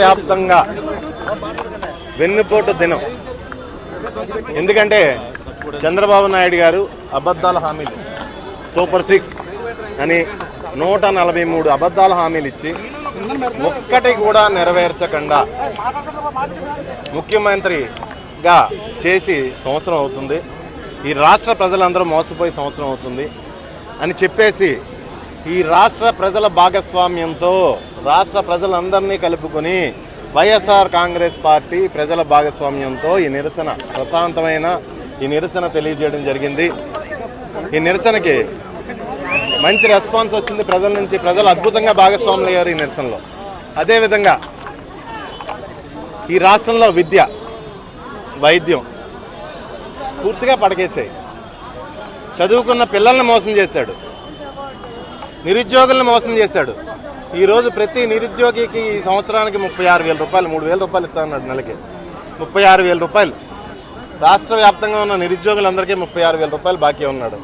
వ్యాప్తంగా వెన్నుపోటు దినం. ఎందుకంటే చంద్రబాబు నాయుడు గారు అబద్ధాల హామీలు సూపర్ సిక్స్ అని నూట నలభై మూడు అబద్ధాల హామీలు ఇచ్చి ఒక్కటి కూడా నెరవేర్చకుండా ముఖ్యమంత్రిగా చేసి సంవత్సరం అవుతుంది. ఈ రాష్ట్ర ప్రజలందరూ మోసపోయి సంవత్సరం అవుతుంది అని చెప్పేసి ఈ రాష్ట్ర ప్రజల భాగస్వామ్యంతో రాష్ట్ర ప్రజలందరినీ కలుపుకొని వైఎస్ఆర్ కాంగ్రెస్ పార్టీ ప్రజల భాగస్వామ్యంతో ఈ నిరసన ప్రశాంతమైన ఈ నిరసన తెలియజేయడం జరిగింది. ఈ నిరసనకి మంచి రెస్పాన్స్ వచ్చింది ప్రజల నుంచి. ప్రజలు అద్భుతంగా భాగస్వాములు అయ్యారు ఈ నిరసనలో. అదేవిధంగా ఈ రాష్ట్రంలో విద్య వైద్యం పూర్తిగా పడకేసాయి చదువుకున్న పిల్లల్ని మోసం చేశాడు. నిరుద్యోగులను మోసం చేశాడు. ఈరోజు ప్రతి నిరుద్యోగికి ఈ సంవత్సరానికి ముప్పై ఆరు వేల రూపాయలు మూడు వేల రూపాయలు ఇస్తా ఉన్నాడు నెలకి. ముప్పై ఆరు వేల రూపాయలు. రాష్ట్ర వ్యాప్తంగా ఉన్న నిరుద్యోగులందరికీ ముప్పై ఆరు వేల రూపాయలు బాకీ ఉన్నాడు.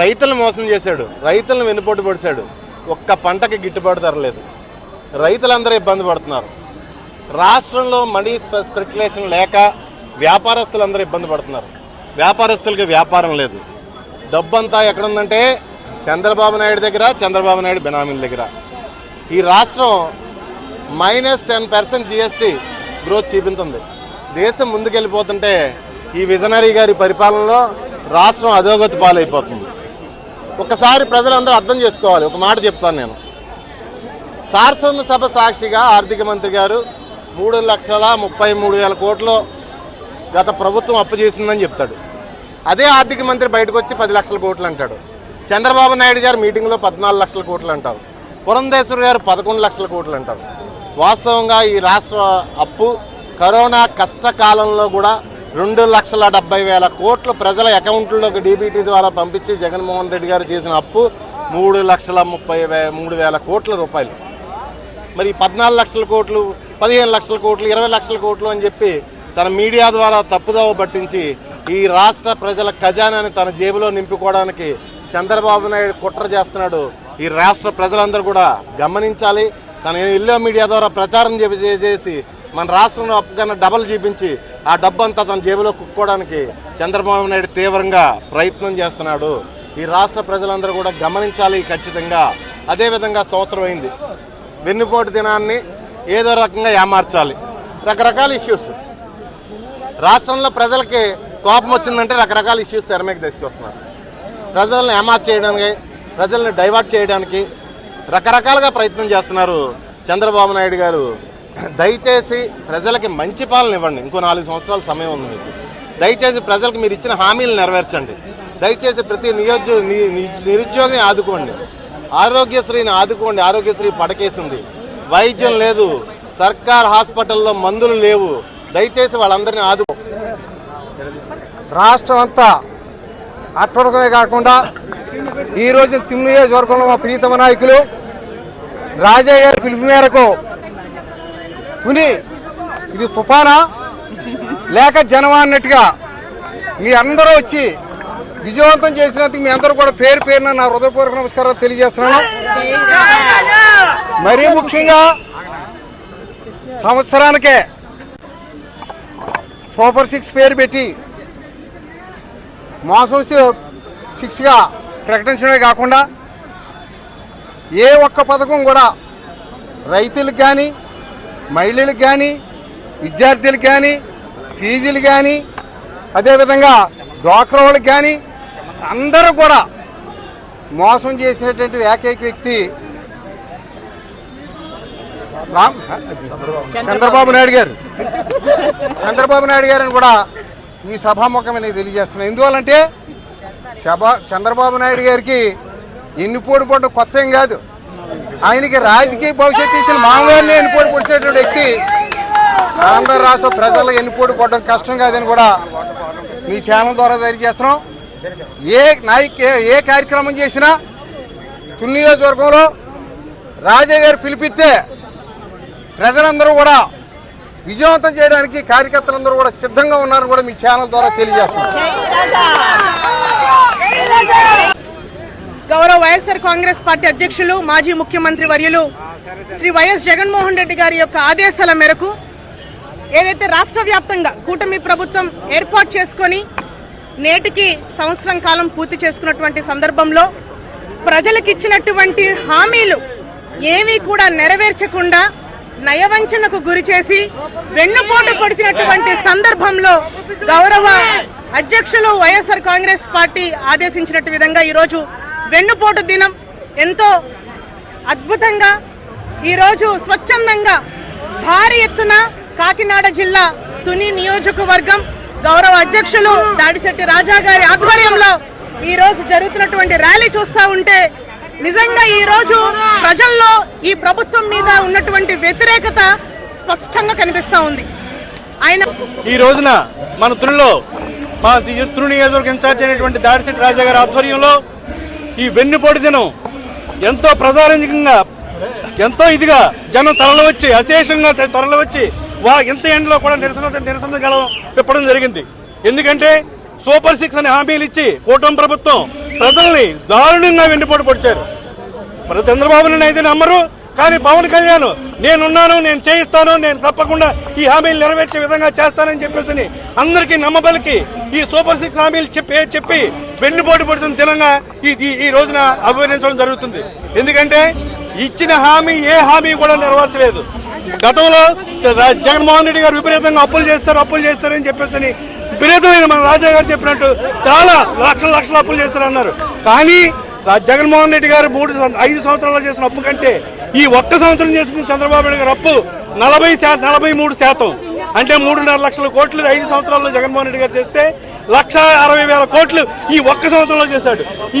రైతులను మోసం చేశాడు. రైతులను వెనుపోటు పొడిచాడు ఒక్క పంటకి గిట్టుబాటు ధర లేదు. రైతులందరూ ఇబ్బంది పడుతున్నారు. రాష్ట్రంలో మనీ స్పెక్యులేషన్ లేక వ్యాపారస్తులందరూ ఇబ్బంది పడుతున్నారు. వ్యాపారస్తులకి వ్యాపారం లేదు. డబ్బంతా ఎక్కడుందంటే చంద్రబాబు నాయుడు దగ్గర చంద్రబాబు నాయుడు బెనామీల దగ్గర. ఈ రాష్ట్రం minus ten percent GST growth చూపించింది. దేశం ముందుకెళ్ళిపోతుంటే ఈ విజనరీ గారి పరిపాలనలో రాష్ట్రం అధోగతి పాలైపోతుంది. ఒకసారి ప్రజలందరూ అర్థం చేసుకోవాలి. ఒక మాట చెప్తాను నేను. శాసన సభ సాక్షిగా ఆర్థిక మంత్రి గారు మూడు లక్షల ముప్పై మూడు వేల కోట్లు గత ప్రభుత్వం అప్పు చేసిందని చెప్తాడు. అదే ఆర్థిక మంత్రి బయటకు వచ్చి పది లక్షల కోట్లు అంటాడు. చంద్రబాబు నాయుడు గారు మీటింగ్లో పద్నాలుగు లక్షల కోట్లు అంటారు. పురంధేశ్వరి గారు పదకొండు లక్షల కోట్లు అంటారు. వాస్తవంగా ఈ రాష్ట్ర అప్పు కరోనా కష్టకాలంలో కూడా రెండు లక్షల డెబ్బై వేల కోట్లు ప్రజల అకౌంట్లోకి డీబీటీ ద్వారా పంపించి జగన్మోహన్ రెడ్డి గారు చేసిన అప్పు మూడు లక్షల ముప్పై మూడు వేల కోట్ల రూపాయలు. మరి పద్నాలుగు లక్షల కోట్లు పదిహేను లక్షల కోట్లు ఇరవై లక్షల కోట్లు అని చెప్పి తన మీడియా ద్వారా తప్పుదోవ పట్టించి ఈ రాష్ట్ర ప్రజల ఖజానాని తన జేబులో నింపుకోవడానికి చంద్రబాబు నాయుడు కుట్ర చేస్తున్నాడు. ఈ రాష్ట్ర ప్రజలందరూ కూడా గమనించాలి. తన ఇల్లో మీడియా ద్వారా ప్రచారం చేసి చేసి మన రాష్ట్రంలో అప్పు డబల్ చూపించి ఆ డబ్బంతా తన జేబులో కుక్కోవడానికి చంద్రబాబు నాయుడు తీవ్రంగా ప్రయత్నం చేస్తున్నాడు. ఈ రాష్ట్ర ప్రజలందరూ కూడా గమనించాలి ఖచ్చితంగా. అదేవిధంగా సంవత్సరం అయింది. వెన్నుపోటు దినాన్ని ఏదో రకంగా ఏమార్చాలి. రకరకాల ఇష్యూస్. రాష్ట్రంలో ప్రజలకి కోపం వచ్చిందంటే రకరకాల ఇష్యూస్ తెర మీద తీసుకొస్తున్నారు. ప్రజలను ఏమార్చ్ చేయడానికి ప్రజల్ని డైవర్ట్ చేయడానికి రకరకాలుగా ప్రయత్నం చేస్తున్నారు చంద్రబాబు నాయుడు గారు. దయచేసి ప్రజలకి మంచి పాలన ఇవ్వండి. ఇంకో నాలుగు సంవత్సరాల సమయం ఉంది మీకు. దయచేసి ప్రజలకు మీరు ఇచ్చిన హామీలు నెరవేర్చండి. దయచేసి ప్రతి నియోజ నిరుద్యోగిని ఆదుకోండి. ఆరోగ్యశ్రీని ఆదుకోండి. ఆరోగ్యశ్రీ పడకేసింది. వైద్యం లేదు. సర్కార్ హాస్పిటల్లో మందులు లేవు. దయచేసి వాళ్ళందరినీ ఆదుకో. రాష్ట్రం అంతా అట్టడమే కాకుండా ఈ రోజు తిమ్మ నియోజకవర్గంలో మా ప్రీతమ నాయకులు రాజా గారి పిలుపు మేరకు తుని ఇది తుఫానా లేక జనమా అన్నట్టుగా మీ అందరూ వచ్చి విజయవంతం చేసినందుకు మీ అందరూ కూడా పేరు పేరున నా హృదయపూర్వక నమస్కారాలు తెలియజేస్తున్నాను. మరీ ముఖ్యంగా సంవత్సరానికే సూపర్ సిక్స్ పేరు పెట్టి మోసం సిక్స్గా ప్రకటించడమే కాకుండా ఏ ఒక్క పథకం కూడా రైతులకు కానీ మహిళలకు కానీ విద్యార్థులకు కానీ ఫీజులు కానీ అదేవిధంగా డ్వాక్రా వాళ్ళకి కానీ అందరూ కూడా మోసం చేసినటువంటి ఏకైక వ్యక్తి చంద్రబాబు నాయుడు గారు. చంద్రబాబు నాయుడు గారిని కూడా ఈ సభాముఖమే నేను తెలియజేస్తున్నాను ఎందువల్లంటే సభ చంద్రబాబు నాయుడు గారికి ఎన్నిపోటు పడ్డ కొత్త ఏం కాదు. ఆయనకి రాజకీయ భవిష్యత్తు ఇచ్చిన మామగారిని ఎన్నిపోటు పొడిచేటువంటి వ్యక్తి ఆంధ్ర రాష్ట్ర ప్రజలు ఎన్నిపోటు పడడం కష్టం కాదని కూడా మీ ఛానల్ ద్వారా తెలియజేస్తున్నాం ఏ నాయక ఏ- కార్యక్రమం చేసినా తుని నియోజకవర్గంలో రాజయ్య గారు పిలిపిస్తే ప్రజలందరూ కూడా విజయవంతం చేయడానికి కార్యకర్తలందరూ కూడా సిద్ధంగా ఉన్నారని కూడా మీ ఛానల్ ద్వారా తెలియజేస్తున్నారు గౌరవ వైఎస్ఆర్ కాంగ్రెస్ పార్టీ అధ్యక్షులు మాజీ ముఖ్యమంత్రి వర్యులు శ్రీ వైఎస్ జగన్మోహన్ రెడ్డి గారి యొక్క ఆదేశాల మేరకు ఏదైతే రాష్ట్ర వ్యాప్తంగా కూటమి ప్రభుత్వం ఏర్పాటు చేసుకొని నేటికి సంవత్సరం కాలం పూర్తి చేసుకున్నటువంటి సందర్భంలో ప్రజలకు ఇచ్చినటువంటి హామీలు ఏమీ కూడా నెరవేర్చకుండా నయవంచనకు గురి చేసి వెన్నుపోటు పొడిచినటువంటి సందర్భంలో గౌరవ అధ్యక్షులు వైఎస్ఆర్ కాంగ్రెస్ పార్టీ ఆదేశించినట్టు విధంగా ఈరోజు వెన్నుపోటు దినం ఎంతో అద్భుతంగా ఈరోజు స్వచ్ఛందంగా భారీ ఎత్తున కాకినాడ జిల్లా తుని నియోజకవర్గం గౌరవ అధ్యక్షులు దాడిశెట్టి రాజా గారి ఆధ్వర్యంలో ఈరోజు జరుగుతున్నటువంటి ర్యాలీ చూస్తూ ఉంటే నిజంగా ఈ రోజు ప్రజల్లో ఈ ప్రభుత్వం మీద ఉన్నటువంటి వ్యతిరేకత స్పష్టంగా కనిపిస్తా ఉంది. ఆయన ఈ రోజున మన తునిలో మా తుని నియోజకవర్గ ఇన్ఛార్జ్ అయినటువంటి దాడిశెట్టి రాజా గారి ఆధ్వర్యంలో ఈ వెన్నుపోటు దినం ఎంతో ప్రజారంజకంగా ఎంతో ఇదిగా జనం తరలి వచ్చి అశేషంగా తరలి వచ్చి వా ఇంత ఎండలో కూడా నిరసన నిరసన గలం విప్పడం జరిగింది. ఎందుకంటే సూపర్ సిక్స్ అనే హామీలు ఇచ్చి కూటమి ప్రభుత్వం ప్రజల్ని దారుణంగా వెన్నుపోటు పొడిచారు. మరి చంద్రబాబు నాయుడు అయితే నమ్మరు కానీ పవన్ కళ్యాణ్ నేనున్నాను నేను చేయిస్తాను నేను తప్పకుండా ఈ హామీలు నెరవేర్చే విధంగా చేస్తానని చెప్పేసి అందరికీ నమ్మబలికి ఈ సూపర్ సిక్స్ హామీలు చెప్పి చెప్పి వెన్నుపోటు పడుతున్న తినంగా ఈ ఈ- రోజున అభివర్ణించడం జరుగుతుంది. ఎందుకంటే ఇచ్చిన హామీ ఏ హామీ కూడా నెరవేర్చలేదు. గతంలో జగన్మోహన్ రెడ్డి గారు విపరీతంగా అప్పులు చేస్తారు అప్పులు చేస్తారని చెప్పేసి విపరీతమైన మన రాజా గారు చెప్పినట్టు చాలా లక్షల లక్షల అప్పులు చేస్తారన్నారు. కానీ జగన్మోహన్ రెడ్డి గారు మూడు ఐదు సంవత్సరాలు చేసిన అప్పు కంటే ఈ ఒక్క సంవత్సరం చేసిన చంద్రబాబు నాయుడు గారు అప్పు నలభై నలభై మూడు శాతం. అంటే మూడున్నర లక్షల కోట్లు ఐదు సంవత్సరాల్లో జగన్మోహన్ రెడ్డి గారు చేస్తే లక్ష అరవై వేల కోట్లు ఈ ఒక్క సంవత్సరంలో చేశాడు. ఈ